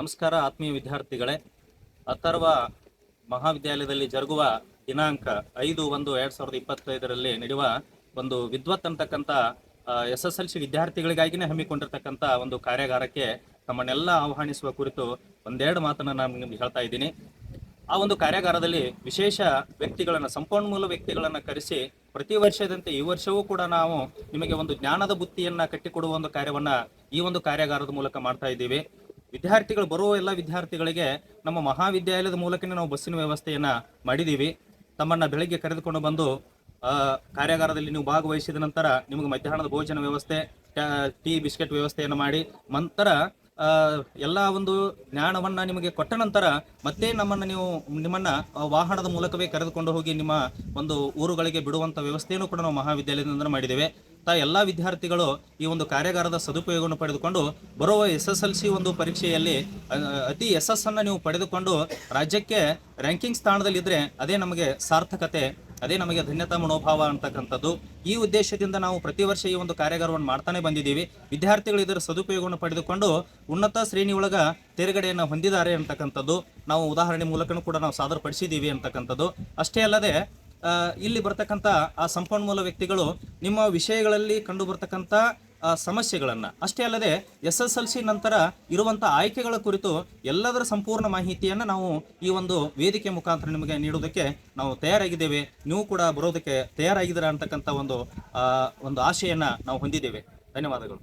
ನಮಸ್ಕಾರ ಆತ್ಮೀಯ ವಿದ್ಯಾರ್ಥಿಗಳೇ. ಅಥರ್ವ ಮಹಾವಿದ್ಯಾಲಯದಲ್ಲಿ ಜರುಗುವ ದಿನಾಂಕ ಐದು ಒಂದು ಎರಡ್ ಸಾವಿರದ ಇಪ್ಪತ್ತೈದರಲ್ಲಿ ನಡೆಯುವ ಒಂದು ವಿದ್ವತ್ ಅಂತಕ್ಕಂಥ ಎಸ್ ಎಸ್ ಎಲ್ ಸಿ ವಿದ್ಯಾರ್ಥಿಗಳಿಗಾಗಿನೇ ಹಮ್ಮಿಕೊಂಡಿರ್ತಕ್ಕಂಥ ಒಂದು ಕಾರ್ಯಾಗಾರಕ್ಕೆ ತಮ್ಮನ್ನೆಲ್ಲ ಆಹ್ವಾನಿಸುವ ಕುರಿತು ಒಂದೆರಡು ಮಾತನ್ನು ನಾನು ನಿಮ್ಗೆ ಹೇಳ್ತಾ ಇದ್ದೀನಿ. ಆ ಒಂದು ಕಾರ್ಯಾಗಾರದಲ್ಲಿ ವಿಶೇಷ ವ್ಯಕ್ತಿಗಳನ್ನ, ಸಂಪನ್ಮೂಲ ವ್ಯಕ್ತಿಗಳನ್ನ ಕರೆಸಿ ಪ್ರತಿ ವರ್ಷದಂತೆ ಈ ವರ್ಷವೂ ಕೂಡ ನಾವು ನಿಮಗೆ ಒಂದು ಜ್ಞಾನದ ಬುತ್ತಿಯನ್ನು ಕಟ್ಟಿಕೊಡುವ ಒಂದು ಕಾರ್ಯವನ್ನ ಈ ಒಂದು ಕಾರ್ಯಾಗಾರದ ಮೂಲಕ ಮಾಡ್ತಾ ಇದ್ದೀವಿ. ವಿದ್ಯಾರ್ಥಿಗಳು ಬರುವ ಎಲ್ಲ ವಿದ್ಯಾರ್ಥಿಗಳಿಗೆ ನಮ್ಮ ಮಹಾವಿದ್ಯಾಲಯದ ಮೂಲಕನೇ ನಾವು ಬಸ್ಸಿನ ವ್ಯವಸ್ಥೆಯನ್ನ ಮಾಡಿದ್ದೀವಿ ತಮ್ಮನ್ನ ಬೆಳಿಗ್ಗೆ ಕರೆದುಕೊಂಡು ಬಂದು ಕಾರ್ಯಾಗಾರದಲ್ಲಿ ನೀವು ಭಾಗವಹಿಸಿದ ನಂತರ ನಿಮಗೆ ಮಧ್ಯಾಹ್ನದ ಭೋಜನ ವ್ಯವಸ್ಥೆ, ಟೀ ಬಿಸ್ಕೆಟ್ ವ್ಯವಸ್ಥೆಯನ್ನು ಮಾಡಿ, ನಂತರ ಎಲ್ಲ ಒಂದು ಜ್ಞಾನವನ್ನ ನಿಮಗೆ ಕೊಟ್ಟ ನಂತರ ಮತ್ತೆ ನಮ್ಮನ್ನು ನೀವು, ನಿಮ್ಮನ್ನ ವಾಹನದ ಮೂಲಕವೇ ಕರೆದುಕೊಂಡು ಹೋಗಿ ನಿಮ್ಮ ಒಂದು ಊರುಗಳಿಗೆ ಬಿಡುವಂಥ ವ್ಯವಸ್ಥೆಯನ್ನು ಕೂಡ ನಾವು ಮಹಾವಿದ್ಯಾಲಯದಿಂದ ಮಾಡಿದ್ದೇವೆ. ತಾ ಎಲ್ಲ ವಿದ್ಯಾರ್ಥಿಗಳು ಈ ಒಂದು ಕಾರ್ಯಾಗಾರದ ಸದುಪಯೋಗವನ್ನು ಪಡೆದುಕೊಂಡು ಬರುವ ಎಸ್ ಎಸ್ ಎಲ್ ಸಿ ಒಂದು ಪರೀಕ್ಷೆಯಲ್ಲಿ ಅತಿ ಯಶಸ್ಸನ್ನು ನೀವು ಪಡೆದುಕೊಂಡು ರಾಜ್ಯಕ್ಕೆ ರ್ಯಾಂಕಿಂಗ್ ಸ್ಥಾನದಲ್ಲಿದ್ದರೆ ಅದೇ ನಮಗೆ ಸಾರ್ಥಕತೆ, ಅದೇ ನಮಗೆ ಧನ್ಯತಾ ಮನೋಭಾವ ಅಂತಕ್ಕಂಥದ್ದು. ಈ ಉದ್ದೇಶದಿಂದ ನಾವು ಪ್ರತಿ ವರ್ಷ ಈ ಒಂದು ಕಾರ್ಯಾಗಾರವನ್ನು ಮಾಡ್ತಾನೆ ಬಂದಿದ್ದೀವಿ. ವಿದ್ಯಾರ್ಥಿಗಳು ಇದರ ಸದುಪಯೋಗವನ್ನು ಪಡೆದುಕೊಂಡು ಉನ್ನತ ಶ್ರೇಣಿಯೊಳಗ ತೇರ್ಗಡೆಯನ್ನು ಹೊಂದಿದ್ದಾರೆ ಅಂತಕ್ಕಂಥದ್ದು. ನಾವು ಉದಾಹರಣೆ ಮೂಲಕನೂ ಕೂಡ ನಾವು ಸಾದರಪಡಿಸಿದ್ದೀವಿ ಅಂತಕ್ಕಂಥದ್ದು. ಅಷ್ಟೇ ಅಲ್ಲದೆ ಇಲ್ಲಿ ಬರ್ತಕ್ಕಂಥ ಆ ಸಂಪನ್ಮೂಲ ವ್ಯಕ್ತಿಗಳು ನಿಮ್ಮ ವಿಷಯಗಳಲ್ಲಿ ಕಂಡು ಬರ್ತಕ್ಕಂಥ ಸಮಸ್ಯೆಗಳನ್ನು. ಅಷ್ಟೇ ಅಲ್ಲದೆ ಎಸ್ ಎಸ್ ಎಲ್ ಸಿ ನಂತರ ಇರುವಂಥ ಆಯ್ಕೆಗಳ ಕುರಿತು ಎಲ್ಲದರ ಸಂಪೂರ್ಣ ಮಾಹಿತಿಯನ್ನು ನಾವು ಈ ಒಂದು ವೇದಿಕೆ ಮುಖಾಂತರ ನಿಮಗೆ ನೀಡುವುದಕ್ಕೆ ನಾವು ತಯಾರಾಗಿದ್ದೇವೆ. ನೀವು ಕೂಡ ಬರೋದಕ್ಕೆ ತಯಾರಾಗಿದ್ದೀರಾ ಅಂತಕ್ಕಂಥ ಒಂದು ಒಂದು ಆಶೆಯನ್ನು ನಾವು ಹೊಂದಿದ್ದೇವೆ. ಧನ್ಯವಾದಗಳು.